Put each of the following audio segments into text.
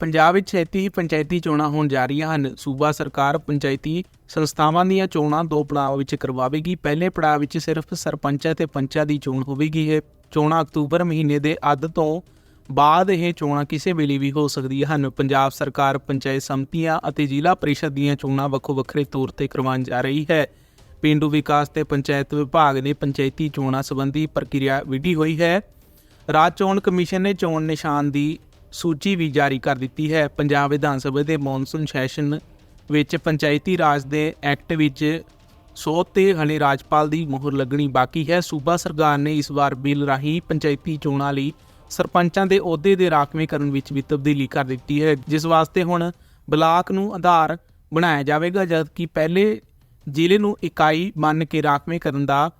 ਪੰਜਾਬ ਵਿੱਚ ਛੇਤੀ ਹੀ ਪੰਚਾਇਤੀ ਚੋਣਾਂ ਹੋਣ ਜਾ ਰਹੀਆਂ ਹਨ। ਸੂਬਾ ਸਰਕਾਰ ਪੰਚਾਇਤੀ ਸੰਸਥਾਵਾਂ ਦੀਆਂ ਚੋਣਾਂ ਦੋ ਪੜਾਅ ਵਿੱਚ ਕਰਵਾਵੇਗੀ। ਪਹਿਲੇ ਪੜਾਅ ਵਿੱਚ ਸਿਰਫ ਸਰਪੰਚਾਂ ਤੇ ਪੰਚਾਂ ਦੀ ਚੋਣ ਹੋਵੇਗੀ। ਇਹ ਚੋਣਾਂ ਅਕਤੂਬਰ ਮਹੀਨੇ ਦੇ ਅੱਧ ਤੋਂ ਬਾਅਦ ਇਹ ਚੋਣਾਂ ਕਿਸੇ ਵੇਲੇ ਵੀ ਹੋ ਸਕਦੀਆਂ ਹਨ। ਪੰਜਾਬ ਸਰਕਾਰ ਪੰਚਾਇਤ ਸਮਤੀਆਂ ਅਤੇ ਜ਼ਿਲ੍ਹਾ ਪਰਿਸ਼ਦ ਦੀਆਂ ਚੋਣਾਂ ਵੱਖੋ ਵੱਖਰੇ ਤੌਰ ਤੇ ਕਰਵਾਉਣ ਜਾ ਰਹੀ ਹੈ। ਪਿੰਡੂ ਵਿਕਾਸ ਤੇ ਪੰਚਾਇਤ ਵਿਭਾਗ ਨੇ ਪੰਚਾਇਤੀ ਚੋਣਾਂ ਸੰਬੰਧੀ ਪ੍ਰਕਿਰਿਆ ਵਿੱਢੀ ਹੋਈ ਹੈ। ਰਾਜ ਚੋਣ ਕਮਿਸ਼ਨ ਨੇ ਚੋਣ ਨਿਸ਼ਾਨ ਦੀ ਸੂਚੀ ਵੀ ਜਾਰੀ ਕਰ ਦਿੱਤੀ ਹੈ। ਪੰਜਾਬ ਵਿਧਾਨ ਸਭਾ ਦੇ ਮੌਨਸੂਨ ਸੈਸ਼ਨ ਵਿੱਚ ਪੰਚਾਇਤੀ ਰਾਜ ਦੇ ਐਕਟ ਵਿੱਚ ਸੋ ਤੇ ਹਲੇ ਰਾਜਪਾਲ ਦੀ ਮੋਹਰ ਲੱਗਣੀ ਬਾਕੀ ਹੈ। ਸੂਬਾ ਸਰਕਾਰ ਨੇ ਇਸ ਵਾਰ ਬਿੱਲ ਰਾਹੀਂ ਪੰਚਾਇਤੀ ਚੋਣਾਂ ਲਈ ਸਰਪੰਚਾਂ ਦੇ ਅਹੁਦੇ ਦੇ ਰਾਖਵੇਂਕਰਨ ਵਿੱਚ ਵੀ ਤਬਦੀਲੀ ਕਰ ਦਿੱਤੀ ਹੈ। ਜਿਸ ਵਾਸਤੇ ਹੁਣ ਬਲਾਕ ਨੂੰ ਆਧਾਰ ਬਣਾਇਆ ਜਾਵੇਗਾ, ਜਦਕਿ ਪਹਿਲੇ ਜ਼ਿਲ੍ਹੇ ਨੂੰ ਇਕਾਈ ਮੰਨ ਕੇ ਰਾਖਵੇਂ ਕਰਨ ਦਾ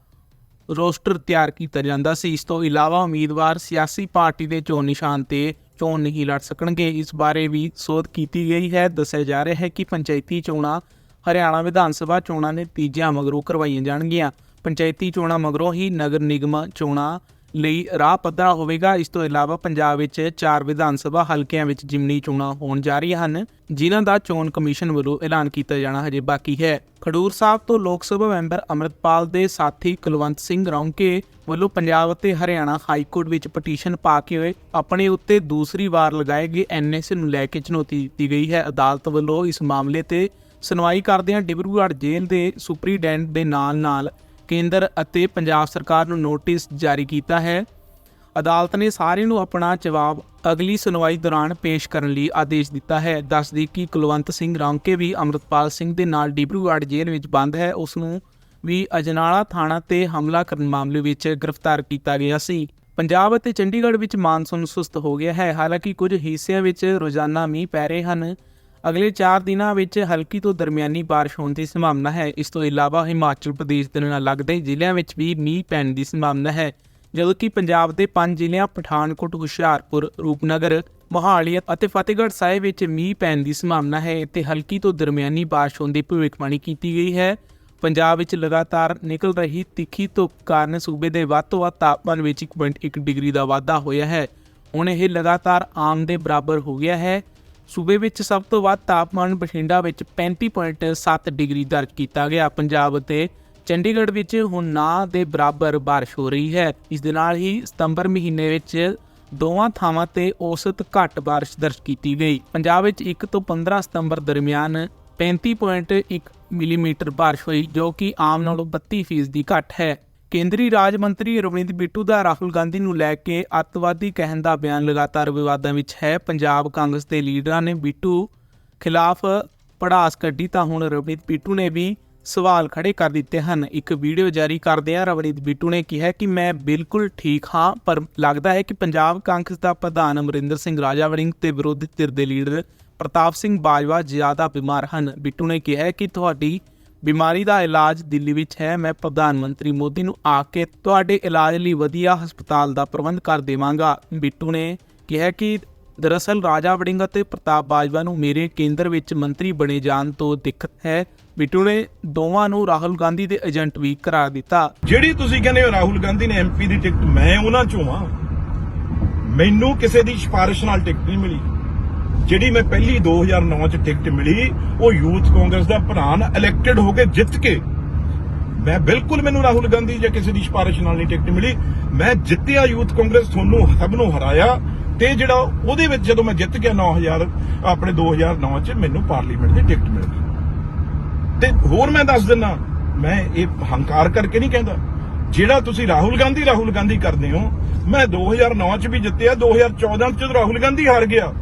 ਰੋਸਟਰ ਤਿਆਰ ਕੀਤਾ ਜਾਂਦਾ ਸੀ। ਇਸ ਤੋਂ ਇਲਾਵਾ ਉਮੀਦਵਾਰ ਸਿਆਸੀ ਪਾਰਟੀ ਦੇ ਚੋਣ ਨਿਸ਼ਾਨ ਤੇ ਚੋਣ ਨਹੀਂ ਲੜ ਸਕਣਗੇ। ਇਸ ਬਾਰੇ ਵੀ ਸੋਧ ਕੀਤੀ ਗਈ ਹੈ। ਦੱਸਿਆ ਜਾ ਰਿਹਾ ਹੈ ਕਿ ਪੰਚਾਇਤੀ ਚੋਣਾਂ ਹਰਿਆਣਾ ਵਿਧਾਨ ਸਭਾ ਚੋਣਾਂ ਨੇ ਤੀਜਿਆਂ ਮਗਰੋਂ ਕਰਵਾਈਆਂ ਜਾਣਗੀਆਂ। ਪੰਚਾਇਤੀ ਚੋਣਾਂ ਮਗਰੋਂ ਹੀ ਨਗਰ ਨਿਗਮ ਚੋਣਾਂ ਲਈ ਰਾਹ ਪੱਧਰਾ ਹੋਵੇਗਾ। ਇਸ ਤੋਂ ਇਲਾਵਾ ਪੰਜਾਬ ਵਿੱਚ ਚਾਰ ਵਿਧਾਨ ਸਭਾ ਹਲਕਿਆਂ ਵਿੱਚ ਜਿਮਨੀ ਚੋਣਾਂ ਹੋਣ ਜਾ ਰਹੀਆਂ ਹਨ, ਜਿਨ੍ਹਾਂ ਦਾ ਚੋਣ ਕਮਿਸ਼ਨ ਵੱਲੋਂ ਐਲਾਨ ਕੀਤਾ ਜਾਣਾ ਹਜੇ ਬਾਕੀ ਹੈ। ਖਡੂਰ ਸਾਹਿਬ ਤੋਂ ਲੋਕ ਸਭਾ ਮੈਂਬਰ ਅਮਰਤਪਾਲ ਦੇ ਸਾਥੀ ਕੁਲਵੰਤ ਸਿੰਘ ਰੌਂਕੇ ਵੱਲੋਂ ਪੰਜਾਬ ਅਤੇ ਹਰਿਆਣਾ ਹਾਈ ਕੋਰਟ ਵਿੱਚ ਪਟੀਸ਼ਨ ਪਾ ਕੇ ਆਪਣੇ ਉੱਤੇ ਦੂਸਰੀ ਵਾਰ ਲਗਾਏ ਗਏ ਐਨਐਸਏ ਨੂੰ ਲੈ ਕੇ ਚੁਣੌਤੀ ਦਿੱਤੀ ਗਈ ਹੈ। ਅਦਾਲਤ ਵੱਲੋਂ ਇਸ ਮਾਮਲੇ ਤੇ ਸੁਣਵਾਈ ਕਰਦਿਆਂ ਡਿਬਰੂਗੜ੍ਹ ਜੇਲ੍ਹ ਦੇ ਸੁਪਰੀਡੈਂਟ ਦੇ ਨਾਲ-ਨਾਲ ਕੇਂਦਰ ਅਤੇ ਪੰਜਾਬ ਸਰਕਾਰ ਨੂੰ ਨੋਟਿਸ ਜਾਰੀ ਕੀਤਾ ਹੈ। ਅਦਾਲਤ ਨੇ ਸਾਰਿਆਂ ਨੂੰ ਆਪਣਾ ਜਵਾਬ ਅਗਲੀ ਸੁਣਵਾਈ ਦੌਰਾਨ ਪੇਸ਼ ਕਰਨ ਲਈ ਆਦੇਸ਼ ਦਿੱਤਾ ਹੈ। ਦੱਸਦੀ ਕਿ ਕੁਲਵੰਤ ਸਿੰਘ ਰੌਂਕੇ ਵੀ ਅੰਮ੍ਰਿਤਪਾਲ ਸਿੰਘ ਦੇ ਨਾਲ ਡਿਬਰੂਗੜ੍ਹ ਜੇਲ੍ਹ ਵਿੱਚ ਬੰਦ ਹੈ। ਉਸ ਨੂੰ ਵੀ ਅਜਨਾਲਾ ਥਾਣਾ ਤੇ ਹਮਲਾ ਕਰਨ ਮਾਮਲੇ ਵਿੱਚ ਗ੍ਰਿਫਤਾਰ ਕੀਤਾ ਗਿਆ ਸੀ। ਪੰਜਾਬ ਅਤੇ ਚੰਡੀਗੜ੍ਹ ਵਿੱਚ ਮਾਨਸੂਨ ਸੁਸਤ ਹੋ ਗਿਆ ਹੈ। ਹਾਲਾਂਕਿ ਕੁਝ ਹਿੱਸਿਆਂ ਵਿੱਚ ਰੋਜ਼ਾਨਾ ਮੀਂਹ ਪੈ ਰਹੇ ਹਨ। ਅਗਲੇ 4 ਦਿਨਾਂ ਵਿੱਚ ਹਲਕੀ ਤੋਂ ਦਰਮਿਆਨੀ ਬਾਰਿਸ਼ ਹੋਣ ਦੀ ਸੰਭਾਵਨਾ ਹੈ। ਇਸ ਤੋਂ ਇਲਾਵਾ ਹਿਮਾਚਲ ਪ੍ਰਦੇਸ਼ ਦੇ ਨਾਲ ਲੱਗਦੇ ਜ਼ਿਲ੍ਹਿਆਂ ਵਿੱਚ ਵੀ ਮੀਂਹ ਪੈਣ ਦੀ ਸੰਭਾਵਨਾ ਹੈ ਜਦੋਂ ਕਿ ਪੰਜਾਬ ਦੇ ਪੰਜ ਜ਼ਿਲ੍ਹਿਆਂ ਪਠਾਨਕੋਟ, ਹੁਸ਼ਿਆਰਪੁਰ, ਰੂਪਨਗਰ ਮੋਹਾਲੀ ਅਤੇ ਫਤਿਹਗੜ੍ਹ ਸਾਹਿਬ ਵਿੱਚ ਮੀਂਹ ਪੈਣ ਦੀ ਸੰਭਾਵਨਾ ਹੈ। ਤੇ ਹਲਕੀ ਤੋਂ ਦਰਮਿਆਨੀ ਬਾਰਿਸ਼ ਹੋਣ ਦੀ ਭਵਿੱਖਬਾਣੀ ਕੀਤੀ ਗਈ ਹੈ। ਪੰਜਾਬ ਵਿੱਚ ਲਗਾਤਾਰ ਨਿਕਲ ਰਹੀ ਤਿੱਖੀ ਧੁੱਪ ਕਾਰਨ ਸੂਬੇ ਦੇ ਵੱਧ ਤੋਂ ਵੱਧ ਤਾਪਮਾਨ ਵਿੱਚ 1.1 ਡਿਗਰੀ ਦਾ ਵਾਧਾ ਹੋਇਆ ਹੈ। ਹੁਣ ਇਹ ਲਗਾਤਾਰ ਆਮ ਦੇ ਬਰਾਬਰ ਹੋ ਗਿਆ ਹੈ। ਸੂਬੇ ਵਿੱਚ ਸਭ ਤੋਂ ਵੱਧ ਤਾਪਮਾਨ ਬਠਿੰਡਾ ਵਿੱਚ 35.7 ਡਿਗਰੀ ਦਰਜ ਕੀਤਾ ਗਿਆ। ਪੰਜਾਬ ਅਤੇ ਚੰਡੀਗੜ੍ਹ ਵਿੱਚ ਹੁਣ ਨਾ ਦੇ ਬਰਾਬਰ ਬਾਰਿਸ਼ ਹੋ ਰਹੀ ਹੈ। ਇਸ ਦੇ ਨਾਲ ਹੀ ਸਤੰਬਰ ਮਹੀਨੇ ਵਿੱਚ ਦੋਵਾਂ ਥਾਵਾਂ ਤੇ ਔਸਤ ਘੱਟ ਬਾਰਿਸ਼ ਦਰਜ ਕੀਤੀ ਗਈ। ਪੰਜਾਬ ਵਿੱਚ 1 ਤੋਂ 15 ਸਤੰਬਰ ਦਰਮਿਆਨ 35.1 ਮਿਲੀਮੀਟਰ ਬਾਰਿਸ਼ ਹੋਈ, ਜੋ ਕਿ ਆਮ ਨਾਲੋਂ 32% ਦੀ ਘੱਟ ਹੈ। ਕੇਂਦਰੀ ਰਾਜ ਮੰਤਰੀ ਰਵਨੀਤ ਬਿੱਟੂ ਦਾ ਰਾਹੁਲ ਗਾਂਧੀ ਨੂੰ ਲੈ ਕੇ ਅੱਤਵਾਦੀ ਕਹਿਣ ਦਾ ਬਿਆਨ ਲਗਾਤਾਰ ਵਿਵਾਦਾਂ ਵਿੱਚ ਹੈ। ਪੰਜਾਬ ਕਾਂਗਰਸ ਦੇ ਲੀਡਰਾਂ ਨੇ ਬਿੱਟੂ ਖਿਲਾਫ ਪੜਾਸ ਕੱਢੀ ਤਾਂ ਹੁਣ ਰਵਨੀਤ ਬਿੱਟੂ ਨੇ ਵੀ ਸਵਾਲ ਖੜੇ ਕਰ ਦਿੱਤੇ ਹਨ। ਇੱਕ ਵੀਡੀਓ ਜਾਰੀ ਕਰਦਿਆਂ ਰਵਨੀਤ ਬਿੱਟੂ ਨੇ ਕਿਹਾ ਕਿ ਮੈਂ ਬਿਲਕੁਲ ਠੀਕ ਹਾਂ, ਪਰ ਲੱਗਦਾ ਹੈ ਕਿ ਪੰਜਾਬ ਕਾਂਗਰਸ ਦਾ ਪ੍ਰਧਾਨ ਅਮਰਿੰਦਰ ਸਿੰਘ ਰਾਜਾ ਵੜਿੰਗ ਤੇ ਵਿਰੋਧੀ ਧਿਰ ਦੇ ਲੀਡਰ ਪ੍ਰਤਾਪ ਸਿੰਘ ਬਾਜਵਾ ਜ਼ਿਆਦਾ ਬਿਮਾਰ ਹਨ। ਬਿੱਟੂ ਨੇ ਕਿਹਾ ਕਿ ਤੁਹਾਡੀ ਬਿਮਾਰੀ ਦਾ ਇਲਾਜ ਦਿੱਲੀ ਵਿੱਚ ਹੈ। ਮੈਂ ਪ੍ਰਧਾਨ ਮੰਤਰੀ ਮੋਦੀ ਨੂੰ ਆ ਕੇ ਤੁਹਾਡੇ ਇਲਾਜ ਲਈ ਵਧੀਆ ਹਸਪਤਾਲ ਦਾ ਪ੍ਰਬੰਧ ਕਰ ਦੇਵਾਂਗਾ। ਬਿੱਟੂ ਨੇ ਕਿਹਾ ਕਿ ਦਰਅਸਲ ਰਾਜਾ ਵੜਿੰਗ ਅਤੇ ਪ੍ਰਤਾਪ ਬਾਜਵਾ ਨੂੰ ਮੇਰੇ ਕੇਂਦਰ ਵਿੱਚ ਮੰਤਰੀ ਬਣੇ ਜਾਣ ਤੋਂ ਦਿੱਕਤ ਹੈ। ਬਿੱਟੂ ਨੇ ਦੋਵਾਂ ਨੂੰ ਰਾਹੁਲ ਗਾਂਧੀ ਦੇ ਏਜੰਟ ਵੀ ਕਰਾਰ ਦਿੱਤਾ। ਜਿਹੜੀ ਤੁਸੀਂ ਕਹਿੰਦੇ ਹੋ ਰਾਹੁਲ ਗਾਂਧੀ ਨੇ ਐਮਪੀ ਦੀ ਟਿਕਟ, ਮੈਂ ਉਹਨਾਂ ਚੋਂ ਆ ਮੈਨੂੰ ਕਿਸੇ ਦੀ ਸਿਫਾਰਿਸ਼ ਨਾਲ ਟਿਕਟ ਨਹੀਂ ਮਿਲੀ। ਜਿਹੜੀ ਮੈਂ ਪਹਿਲੀ 2009 ਚ ਟਿਕਟ ਮਿਲੀ, ਉਹ ਯੂਥ ਕਾਂਗਰਸ ਦਾ ਪ੍ਰਧਾਨ ਇਲੈਕਟਡ ਹੋ ਕੇ ਜਿੱਤ ਕੇ। ਮੈਂ ਬਿਲਕੁਲ ਮੈਨੂੰ ਰਾਹੁਲ ਗਾਂਧੀ ਜਾਂ ਕਿਸੇ ਦੀ ਸਿਫਾਰਿਸ਼ ਨਾਲ ਨਹੀਂ ਟਿਕਟ ਮਿਲੀ। ਮੈਂ ਜਿੱਤਿਆ ਯੂਥ ਕਾਂਗਰਸ, ਤੁਹਾਨੂੰ ਸਭ ਨੂੰ ਹਰਾਇਆ ਤੇ ਜਿਹੜਾ ਉਹਦੇ ਵਿੱਚ ਜਦੋਂ ਮੈਂ ਜਿੱਤ ਗਿਆ 9000 ਆਪਣੇ 2009 ਚ ਮੈਨੂੰ ਪਾਰਲੀਮੈਂਟ ਦੀ ਟਿਕਟ ਮਿਲ ਗਈ। ਤੇ ਹੋਰ ਮੈਂ ਦੱਸ ਦਿੰਦਾ, ਮੈਂ ਇਹ ਹੰਕਾਰ ਕਰਕੇ ਨਹੀਂ ਕਹਿੰਦਾ। ਜਿਹੜਾ ਤੁਸੀਂ ਰਾਹੁਲ ਗਾਂਧੀ ਰਾਹੁਲ ਗਾਂਧੀ ਕਰਦੇ ਹੋ, ਮੈਂ 2009 ਚ ਵੀ ਜਿੱਤਿਆ 2014 ਚ ਰਾਹੁਲ ਗਾਂਧੀ ਹਾਰ ਗਿਆ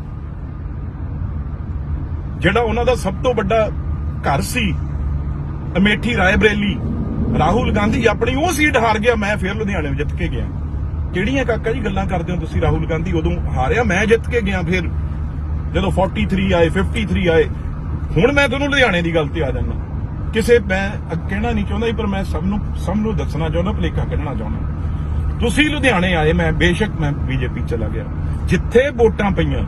ਜਿਹੜਾ ਉਹਨਾਂ ਦਾ ਸਭ ਤੋਂ ਵੱਡਾ ਘਰ ਸੀ, ਅਮੇਠੀ ਰਾਏਬਰੇਲੀ, ਰਾਹੁਲ ਗਾਂਧੀ ਆਪਣੀ ਉਹ ਸੀਟ ਹਾਰ ਗਿਆ, ਮੈਂ ਫਿਰ ਲੁਧਿਆਣੇ ਜਿੱਤ ਕੇ ਗਿਆ। ਕਿਹੜੀਆਂ ਕਾਕਾ ਜੀ ਗੱਲਾਂ ਕਰਦੇ ਹੋ ਤੁਸੀਂ ਰਾਹੁਲ ਗਾਂਧੀ? ਉਦੋਂ ਹਾਰਿਆ, ਮੈਂ ਜਿੱਤ ਕੇ ਗਿਆ ਫਿਰ। ਜਦੋਂ 43 ਆਏ 53 ਆਏ। ਹੁਣ ਮੈਂ ਤੁਹਾਨੂੰ ਲੁਧਿਆਣੇ ਦੀ ਗੱਲ ਤੇ ਆ ਜਾਂਦਾ। ਕਿਸੇ ਮੈਂ ਕਹਿਣਾ ਨਹੀਂ ਚਾਹੁੰਦਾ ਪਰ ਮੈਂ ਸਭ ਨੂੰ ਸਭ ਨੂੰ ਦੱਸਣਾ ਚਾਹੁੰਦਾ, ਭਲੇਖਾ ਕੱਢਣਾ ਚਾਹੁੰਦਾ। ਤੁਸੀਂ ਲੁਧਿਆਣੇ ਆਏ, ਮੈਂ ਬੇਸ਼ੱਕ ਮੈਂ ਬੀਜੇਪੀ ਚਲਾ ਗਿਆ। ਜਿੱਥੇ ਵੋਟਾਂ ਪਈਆਂ,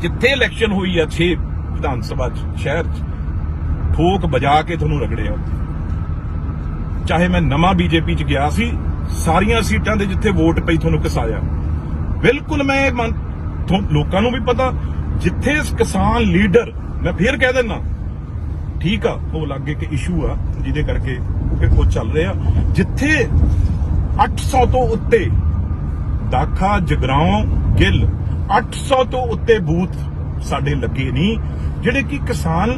ਜਿੱਥੇ ਇਲੈਕਸ਼ਨ ਹੋਈ ਆ 6 ਵਿਧਾਨ ਸਭਾ ਚ, ਸ਼ਹਿਰ ਚ ਠੋਕ ਵਜਾ ਕੇ ਤੁਹਾਨੂੰ ਰਗੜਿਆ ਚਾਹੇ ਮੈਂ ਨਵਾਂ ਬੀਜੇਪੀ ਚ ਗਿਆ ਸੀ, ਸਾਰੀਆਂ ਸੀਟਾਂ ਦੇ ਜਿੱਥੇ ਵੋਟ ਪਈ ਤੁਹਾਨੂੰ ਕਿਸਾਇਆ। ਬਿਲਕੁਲ ਮੈਂ ਲੋਕਾਂ ਨੂੰ ਵੀ ਪਤਾ, ਜਿੱਥੇ ਇਸ ਕਿਸਾਨ ਲੀਡਰ, ਮੈਂ ਫੇਰ ਕਹਿ ਦਿੰਦਾ ਠੀਕ ਆ, ਉਹ ਲੱਗੇ ਕਿ ਇਸ਼ੂ ਆ, ਜਿਹਦੇ ਕਰਕੇ ਉਹ ਚੱਲ ਰਿਹਾ ਜਿੱਥੇ 800 ਤੋਂ ਉੱਤੇ ਦਾਖਾ, ਜਗਰਾਉਂ, ਗਿੱਲ 800 ਤੋਂ ਉੱਤੇ ਬੂਥ ਸਾਡੇ ਲੱਗੇ ਨਹੀਂ। ਜਿਹੜੇ ਕਿ ਕਿਸਾਨ,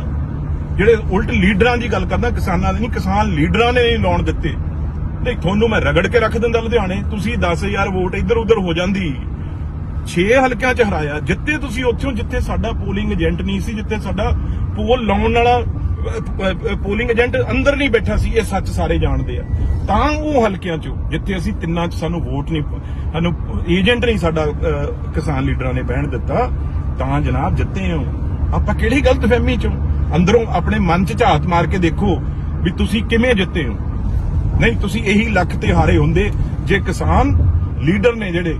ਜਿਹੜੇ ਉਲਟ ਲੀਡਰਾਂ ਦੀ ਗੱਲ ਕਰਦਾ, ਕਿਸਾਨਾਂ ਦੀ ਨਹੀਂ, ਕਿਸਾਨ ਲੀਡਰਾਂ ਨੇ ਨਹੀਂ ਲਾਉਣ ਦਿੱਤੇ। ਨਹੀਂ ਤੁਹਾਨੂੰ ਮੈਂ ਰਗੜ ਕੇ ਰੱਖ ਦਿੰਦਾ ਲੁਧਿਆਣੇ, ਤੁਸੀਂ 10000 ਵੋਟ ਇੱਧਰ ਉੱਧਰ ਹੋ ਜਾਂਦੀ। 6 ਹਲਕਿਆਂ ਚ ਹਰਾਇਆ ਜਿੱਤੇ ਤੁਸੀਂ ਉੱਥੋਂ, ਜਿੱਥੇ ਸਾਡਾ ਪੋਲਿੰਗ ਏਜੰਟ ਨਹੀਂ ਸੀ, ਜਿੱਥੇ ਸਾਡਾ ਪੋਲ ਲਾਉਣ ਵਾਲਾ ਪੋਲਿੰਗ ਏਜੰਟ ਅੰਦਰ ਨਹੀਂ ਬੈਠਾ ਸੀ, ਇਹ ਸੱਚ ਸਾਰੇ ਜਾਣਦੇ ਆ। ਤਾਂ ਉਹ ਹਲਕਿਆਂ ਚੋਂ, ਜਿੱਥੇ ਅਸੀਂ ਤਿੰਨਾਂ ਚ ਸਾਨੂੰ ਵੋਟ ਨਹੀਂ, ਸਾਨੂੰ ਏਜੰਟ ਨਹੀਂ ਸਾਡਾ ਕਿਸਾਨ ਲੀਡਰਾਂ ਨੇ ਬਹਿਣ ਦਿੱਤਾ ਤਾਂ ਜਨਾਬ ਜਿੱਤੇ ਹੋ। ਆਪਾਂ ਕਿਹੜੀ ਗਲਤਫਹਿਮੀ ਚੋਂ? ਅੰਦਰੋਂ ਆਪਣੇ ਮਨ ਚ ਝਾਤ ਮਾਰ ਕੇ ਦੇਖੋ ਵੀ ਤੁਸੀਂ ਕਿਵੇਂ ਜਿੱਤੇ ਹੋ। ਨਹੀਂ, ਤੁਸੀਂ ਇਹੀ ਲੱਖ ਤੇ ਹਾਰੇ ਹੁੰਦੇ, ਜੇ ਕਿਸਾਨ ਲੀਡਰ ਨੇ ਜਿਹੜੇ,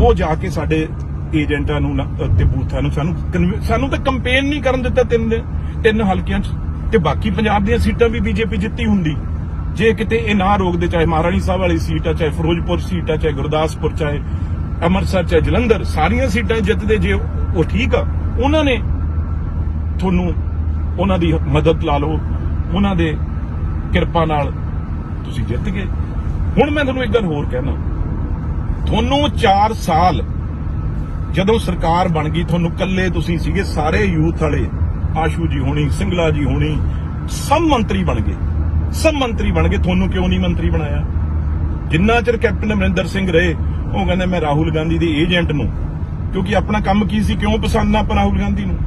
ਉਹ ਜਾ ਕੇ ਸਾਡੇ ਏਜੰਟਾਂ ਨੂੰ ਤੇ ਬੂਥਾਂ ਨੂੰ ਸਾਨੂੰ ਸਾਨੂੰ ਤਾਂ ਕੰਪੇਨ ਨਹੀਂ ਕਰਨ ਦਿੱਤਾ ਤਿੰਨ ਦਿਨ- ਤਿੰਨ ਹਲਕਿਆਂ 'ਚ। ਤੇ ਬਾਕੀ ਪੰਜਾਬ ਦੀਆਂ ਸੀਟਾਂ ਵੀ ਬੀਜੇਪੀ ਜਿੱਤੀ ਹੁੰਦੀ। ਜੇ ਕਿਤੇ ਇਹ ਨਾ ਰੋਕਦੇ, ਚਾਹੇ ਮਹਾਰਾਣੀ ਸਾਹਿਬ ਵਾਲੀ ਸੀਟ ਆ, ਚਾਹੇ ਫਿਰੋਜ਼ਪੁਰ ਸੀਟ ਆ, ਚਾਹੇ ਗੁਰਦਾਸਪੁਰ, ਚਾਹੇ ਅੰਮ੍ਰਿਤਸਰ, ਚਾਹੇ ਜਲੰਧਰ, ਸਾਰੀਆਂ ਸੀਟਾਂ ਜਿੱਤਦੇ ਜੇ ਉਹ ਠੀਕ ਆ। ਉਹਨਾਂ ਨੇ ਤੁਹਾਨੂੰ ਉਹਨਾਂ ਦੀ ਮਦਦ ਲਾ ਲਓ। ਉਹਨਾਂ ਦੇ ਕਿਰਪਾ ਨਾਲ ਤੁਸੀਂ ਜਿੱਤ ਗਏ। ਹੁਣ ਮੈਂ ਤੁਹਾਨੂੰ ਇੱਕ ਗੱਲ ਹੋਰ ਕਹਿਣਾ। ਤੁਹਾਨੂੰ 4 ਸਾਲ ਜਦੋਂ ਸਰਕਾਰ ਬਣ ਗਈ, ਤੁਹਾਨੂੰ ਕੱਲੇ ਤੁਸੀਂ ਸੀਗੇ, ਸਾਰੇ ਯੂਥ ਵਾਲੇ, ਆਸ਼ੂ ਜੀ ਹੋਣੀ, ਸਿੰਗਲਾ ਜੀ ਹੋਣੀ, ਸਭ ਮੰਤਰੀ ਬਣ ਗਏ। ਸਭ ਮੰਤਰੀ ਬਣ ਗਏ। ਤੁਹਾਨੂੰ ਕਿਉਂ ਨਹੀਂ ਮੰਤਰੀ ਬਣਾਇਆ? ਜਿੰਨਾ ਚਿਰ ਕੈਪਟਨ ਅਮਰਿੰਦਰ ਸਿੰਘ ਰਹੇ, ਉਹ ਕਹਿੰਦੇ ਮੈਂ ਰਾਹੁਲ ਗਾਂਧੀ ਦੇ ਏਜੰਟ ਨੂੰ ਕਿਉਂਕਿ ਆਪਣਾ ਕੰਮ ਕੀ ਸੀ, ਕਿਉਂ ਪਸੰਦ ਨਾ ਆਪਾਂ ਰਾਹੁਲ ਗਾਂਧੀ ਨੂੰ?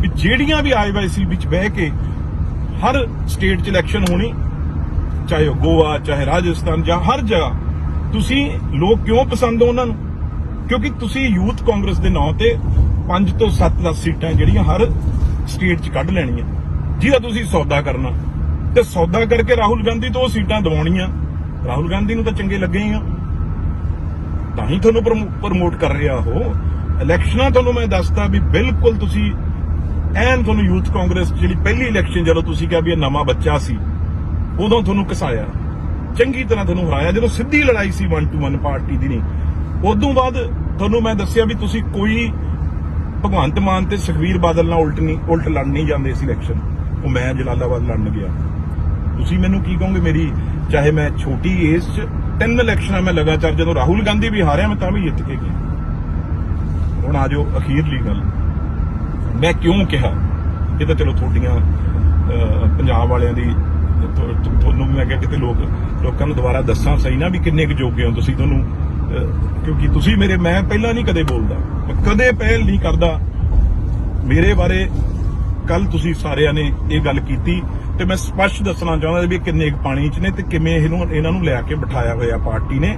ਵੀ ਜਿਹੜੀਆਂ ਵੀ ਆਈਵਾਈਸੀ ਵਿੱਚ ਬਹਿ ਕੇ ਹਰ ਸਟੇਟ 'ਚ ਇਲੈਕਸ਼ਨ ਹੋਣੀ, ਚਾਹੇ ਉਹ ਗੋਆ, ਚਾਹੇ ਰਾਜਸਥਾਨ ਜਾਂ ਹਰ ਜਗ੍ਹਾ, ਤੁਸੀਂ ਲੋਕ ਕਿਉਂ ਪਸੰਦ ਹੋ ਉਹਨਾਂ ਨੂੰ? ਕਿਉਂਕਿ ਤੁਸੀਂ ਯੂਥ ਕਾਂਗਰਸ ਦੇ ਨਾਂ ਤੇ 5 ਤੋਂ 7 10 ਸੀਟਾਂ ਜਿਹੜੀਆਂ ਹਰ ਸਟੇਟ 'ਚ ਕੱਢ ਲੈਣੀਆਂ। ਜਿਹਦਾ ਤੁਸੀਂ ਸੌਦਾ ਕਰਨਾ। ਤੇ ਸੌਦਾ ਕਰਕੇ ਰਾਹੁਲ ਗਾਂਧੀ ਤੋਂ ਉਹ ਸੀਟਾਂ ਦਿਵਾਉਣੀਆਂ। ਰਾਹੁਲ ਗਾਂਧੀ ਨੂੰ ਤਾਂ ਚੰਗੇ ਲੱਗੇ ਹੀ ਆ। ਤਾਂ ਹੀ ਤੁਹਾਨੂੰ ਪ੍ਰਮੋਟ ਕਰ ਰਿਹਾ ਉਹ। ਇਲੈਕਸ਼ਨਾਂ ਤੁਹਾਨੂੰ ਮੈਂ ਦੱਸਦਾ ਵੀ ਬਿਲਕੁਲ ਤੁਸੀਂ, ਐਨ ਤੁਹਾਨੂੰ ਯੂਥ ਕਾਂਗਰਸ ਜਿਹੜੀ ਪਹਿਲੀ ਇਲੈਕਸ਼ਨ ਜਦੋਂ ਤੁਸੀਂ ਕਿਹਾ ਵੀ ਇਹ ਨਵਾਂ ਬੱਚਾ ਸੀ, ਉਦੋਂ ਤੁਹਾਨੂੰ ਕਸਾਇਆ। ਚੰਗੀ ਤਰ੍ਹਾਂ ਤੁਹਾਨੂੰ ਹਰਾਇਆ। ਜਦੋਂ ਸਿੱਧੀ ਲੜਾਈ ਸੀ 1 ਟੂ 1 ਪਾਰਟੀ ਦੀ ਨਹੀਂ, ਉਦੋਂ ਬਾਅਦ ਤੁਹਾਨੂੰ ਮੈਂ ਦੱਸਿਆ ਵੀ ਤੁਸੀਂ ਕੋਈ ਭਗਵੰਤ ਮਾਨ ਤੇ ਸੁਖਵੀਰ ਬਾਦਲ ਨਾਲ ਉਲਟ ਨਹੀਂ, ਉਲਟ ਲੜ ਨਹੀਂ ਜਾਂਦੇ ਸੀ ਇਲੈਕਸ਼ਨ। ਉਹ ਮੈਂ ਜਲਾਲਾਬਾਦ ਲੜਨ ਗਿਆ। ਤੁਸੀਂ ਮੈਨੂੰ ਕੀ ਕਹੋਗੇ ਮੇਰੀ, ਚਾਹੇ ਮੈਂ ਛੋਟੀ ਏਜ 'ਚ ਤਿੰਨ ਇਲੈਕਸ਼ਨਾਂ ਮੈਂ ਲਗਾਤਾਰ ਜਦੋਂ ਰਾਹੁਲ ਗਾਂਧੀ ਵੀ ਹਾਰਿਆ, ਮੈਂ ਤਾਂ ਵੀ ਜਿੱਤ ਕੇ ਗਿਆ। ਹੁਣ ਆ ਜਾਓ ਅਖੀਰਲੀ ਗੱਲ। ਮੈਂ ਕਿਉਂ ਕਿਹਾ? ਇਹ ਤਾਂ ਚਲੋ ਤੁਹਾਡੀਆਂ ਪੰਜਾਬ ਵਾਲਿਆਂ ਦੀ ਤੁਹਾਨੂੰ ਵੀ ਮੈਂ ਕਿਹਾ ਕਿਤੇ ਲੋਕ, ਲੋਕਾਂ ਨੂੰ ਦੁਬਾਰਾ ਦੱਸਾਂ ਸਹੀ ਨਾ ਵੀ ਕਿੰਨੇ ਕੁ ਜੋਗੇ ਹੋ ਤੁਸੀਂ ਤੁਹਾਨੂੰ ਕਿਉਂਕਿ ਤੁਸੀਂ ਮੇਰੇ, ਮੈਂ ਪਹਿਲਾਂ ਨਹੀਂ ਕਦੇ ਬੋਲਦਾ, ਮੈਂ ਕਦੇ ਪਹਿਲ ਨਹੀਂ ਕਰਦਾ। ਮੇਰੇ ਬਾਰੇ ਕੱਲ ਤੁਸੀਂ ਸਾਰਿਆਂ ਨੇ ਇਹ ਗੱਲ ਕੀਤੀ ਤੇ ਮੈਂ ਸਪਸ਼ਟ ਦੱਸਣਾ ਚਾਹੁੰਦਾ ਵੀ ਕਿੰਨੇ ਕੁ ਪਾਣੀ 'ਚ ਨੇ ਤੇ ਕਿਵੇਂ ਇਹਨੂੰ, ਇਹਨਾਂ ਨੂੰ ਲੈ ਕੇ ਬਿਠਾਇਆ ਹੋਇਆ ਪਾਰਟੀ ਨੇ।